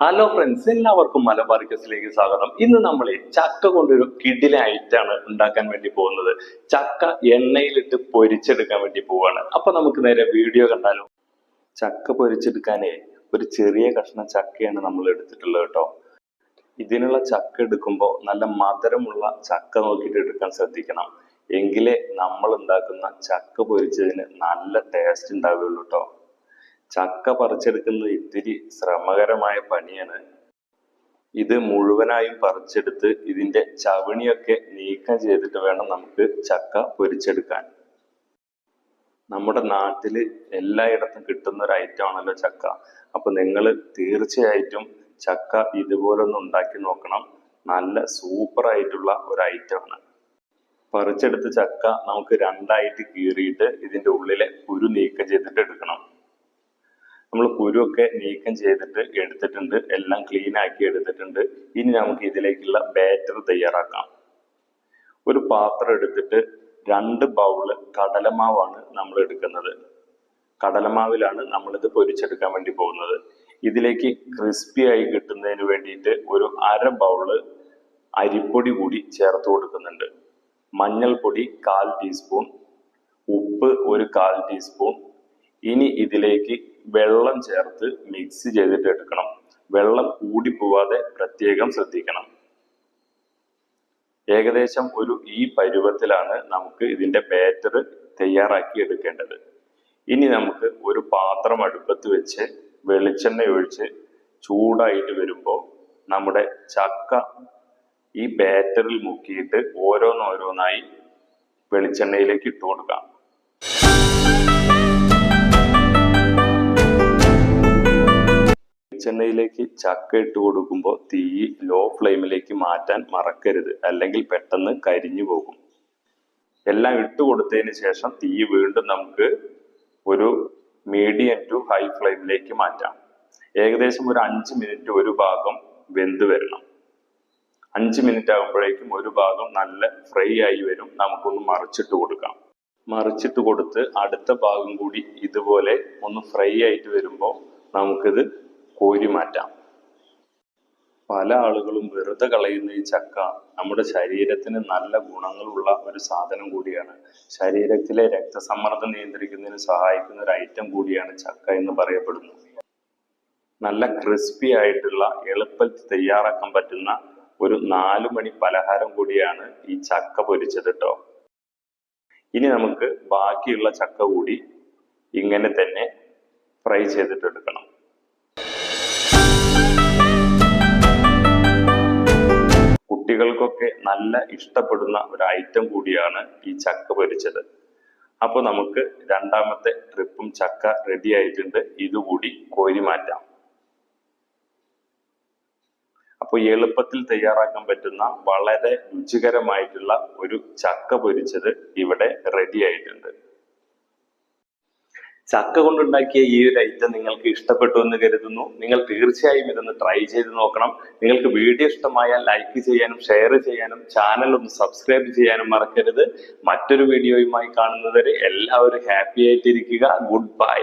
Hello friends എല്ലാവർക്കും മലബാർ സ്വാഗതം. ഇന്ന് നമ്മൾ ചക്ക കൊണ്ടൊരു ഐറ്റാണ് ഉണ്ടാക്കാൻ വേണ്ടി പോകുന്നത്. ചക്ക എണ്ണയിലിട്ട് പൊരിച്ചെടുക്കാൻ വേണ്ടി പോവാണ്. അപ്പൊ നമുക്ക് നേരെ വീഡിയോ കണ്ടാലോ? ചക്ക പൊരിച്ചെടുക്കാനേ ഒരു ചെറിയ കഷ്ണം ചക്കയാണ് നമ്മൾ എടുത്തിട്ടുള്ളത് കേട്ടോ. ഇതിനുള്ള ചക്ക എടുക്കുമ്പോൾ നല്ല മധുരമുള്ള ചക്ക നോക്കിയിട്ട് എടുക്കാൻ ശ്രദ്ധിക്കണം. എങ്കിലേ നമ്മൾ ഉണ്ടാക്കുന്ന ചക്ക പൊരിച്ചതിന് നല്ല ടേസ്റ്റ് ഉണ്ടാവുകയുള്ളൂ കേട്ടോ. ചക്ക പറിച്ചെടുക്കുന്നത് ഇത്തിരി ശ്രമകരമായ പണിയാണ്. ഇത് മുഴുവനായും പറിച്ചെടുത്ത് ഇതിന്റെ ചവിണിയൊക്കെ നീക്കം ചെയ്തിട്ട് വേണം നമുക്ക് ചക്ക പൊരിച്ചെടുക്കാൻ. നമ്മുടെ നാട്ടിൽ എല്ലായിടത്തും കിട്ടുന്ന ഒരു ഐറ്റം ആണല്ലോ ചക്ക. അപ്പൊ നിങ്ങൾ തീർച്ചയായിട്ടും ചക്ക ഇതുപോലൊന്ന് ഉണ്ടാക്കി നോക്കണം. നല്ല സൂപ്പർ ആയിട്ടുള്ള ഒരു ഐറ്റം ആണ്. പറിച്ചെടുത്ത ചക്ക നമുക്ക് രണ്ടായിട്ട് കീറിയിട്ട് ഇതിന്റെ ഉള്ളിലെ കുരു നമ്മൾ കുരുവൊക്കെ നീക്കം ചെയ്തിട്ട് എടുത്തിട്ടുണ്ട്. എല്ലാം ക്ലീൻ ആക്കി എടുത്തിട്ടുണ്ട്. ഇനി നമുക്ക് ഇതിലേക്കുള്ള ബാറ്റർ തയ്യാറാക്കാം. ഒരു പാത്രം എടുത്തിട്ട് രണ്ട് ബൗൾ കടലമാവാണ് നമ്മൾ എടുക്കുന്നത്. കടലമാവിലാണ് നമ്മളിത് പൊരിച്ചെടുക്കാൻ വേണ്ടി പോകുന്നത്. ഇതിലേക്ക് ക്രിസ്പി ആയി കിട്ടുന്നതിന് വേണ്ടിയിട്ട് ഒരു അര ബൗൾ അരിപ്പൊടി കൂടി ചേർത്ത് കൊടുക്കുന്നുണ്ട്. മഞ്ഞൾപ്പൊടി കാൽ ടീസ്പൂൺ ഉപ്പ് ഒരു കാൽ ടീസ്പൂൺ ഇനി ഇതിലേക്ക് വെള്ളം ചേർത്ത് മിക്സ് ചെയ്തിട്ട് എടുക്കണം. വെള്ളം കൂടി പോവാതെ പ്രത്യേകം ശ്രദ്ധിക്കണം. ഏകദേശം ഒരു ഈ പരുവത്തിലാണ് നമുക്ക് ഇതിന്റെ ബാറ്റർ തയ്യാറാക്കി എടുക്കേണ്ടത്. ഇനി നമുക്ക് ഒരു പാത്രം അടുപ്പത്ത് വെച്ച് വെളിച്ചെണ്ണ ഒഴിച്ച് ചൂടായിട്ട് വരുമ്പോൾ നമ്മുടെ ചക്ക ഈ ബാറ്ററിൽ മുക്കിയിട്ട് ഓരോന്നോരോന്നായി വെളിച്ചെണ്ണയിലേക്ക് ഇട്ട് കൊടുക്കാം. വെളിച്ചെണ്ണയിലേക്ക് ചക്ക ഇട്ട് കൊടുക്കുമ്പോൾ തീ ലോ ഫ്ലെയിമിലേക്ക് മാറ്റാൻ മറക്കരുത്. അല്ലെങ്കിൽ പെട്ടെന്ന് കരിഞ്ഞു പോകും. എല്ലാം ഇട്ട് കൊടുത്തതിന് ശേഷം തീ വീണ്ടും നമുക്ക് ഒരു മീഡിയം ടു ഹൈ ഫ്ലെയിമിലേക്ക് മാറ്റാം. ഏകദേശം ഒരു അഞ്ച് മിനിറ്റ് ഒരു ഭാഗം വെന്ത് വരണം. അഞ്ച് മിനിറ്റ് ആകുമ്പോഴേക്കും ഒരു ഭാഗം നല്ല ഫ്രൈ ആയി വരും. നമുക്കൊന്ന് മറിച്ചിട്ട് കൊടുക്കാം. മറിച്ചിട്ട് കൊടുത്ത് അടുത്ത ഭാഗം കൂടി ഇതുപോലെ ഒന്ന് ഫ്രൈ ആയിട്ട് വരുമ്പോൾ നമുക്കിത് കോരി മാറ്റാം പല ആളുകളും വെറുതെ കളയുന്ന ഈ ചക്ക നമ്മുടെ ശരീരത്തിന് നല്ല ഗുണങ്ങളുള്ള ഒരു സാധനം കൂടിയാണ്. ശരീരത്തിലെ രക്തസമ്മർദ്ദം നിയന്ത്രിക്കുന്നതിന് സഹായിക്കുന്ന ഒരു ഐറ്റം കൂടിയാണ് ചക്ക എന്ന് പറയപ്പെടുന്നു. നല്ല ക്രിസ്പി ആയിട്ടുള്ള എളുപ്പത്തിൽ തയ്യാറാക്കാൻ പറ്റുന്ന ഒരു നാലു മണി പലഹാരം കൂടിയാണ് ഈ ചക്ക പൊരിച്ചത് കേട്ടോ ഇനി നമുക്ക് ബാക്കിയുള്ള ചക്ക കൂടി ഇങ്ങനെ തന്നെ ഫ്രൈ ചെയ്തിട്ടെടുക്കണം കുട്ടികൾക്കൊക്കെ നല്ല ഇഷ്ടപ്പെടുന്ന ഒരു ഐറ്റം കൂടിയാണ് ഈ ചക്ക പൊരിച്ചത്. അപ്പോൾ നമുക്ക് രണ്ടാമത്തെ ട്രിപ്പും ചക്ക റെഡി ആയിട്ടുണ്ട്. ഇതുകൂടി കോരി മാറ്റാം. അപ്പോൾ എളുപ്പത്തിൽ തയ്യാറാക്കാൻ പറ്റുന്ന വളരെ രുചികരമായിട്ടുള്ള ഒരു ചക്ക പൊരിച്ചത് ഇവിടെ റെഡി ആയിട്ടുണ്ട്. ചക്ക കൊണ്ടുണ്ടാക്കിയ ഈ ഒരു ഐറ്റം നിങ്ങൾക്ക് ഇഷ്ടപ്പെട്ടു എന്ന് കരുതുന്നു. നിങ്ങൾ തീർച്ചയായും ഇതൊന്ന് ട്രൈ ചെയ്ത് നോക്കണം. നിങ്ങൾക്ക് വീഡിയോ ഇഷ്ടമായാൽ ലൈക്ക് ചെയ്യാനും ഷെയർ ചെയ്യാനും ചാനൽ ഒന്ന് സബ്സ്ക്രൈബ് ചെയ്യാനും മറക്കരുത്. മറ്റൊരു വീഡിയോയുമായി കാണുന്നവരെ എല്ലാവരും ഹാപ്പി ആയിട്ടിരിക്കുക. Good bye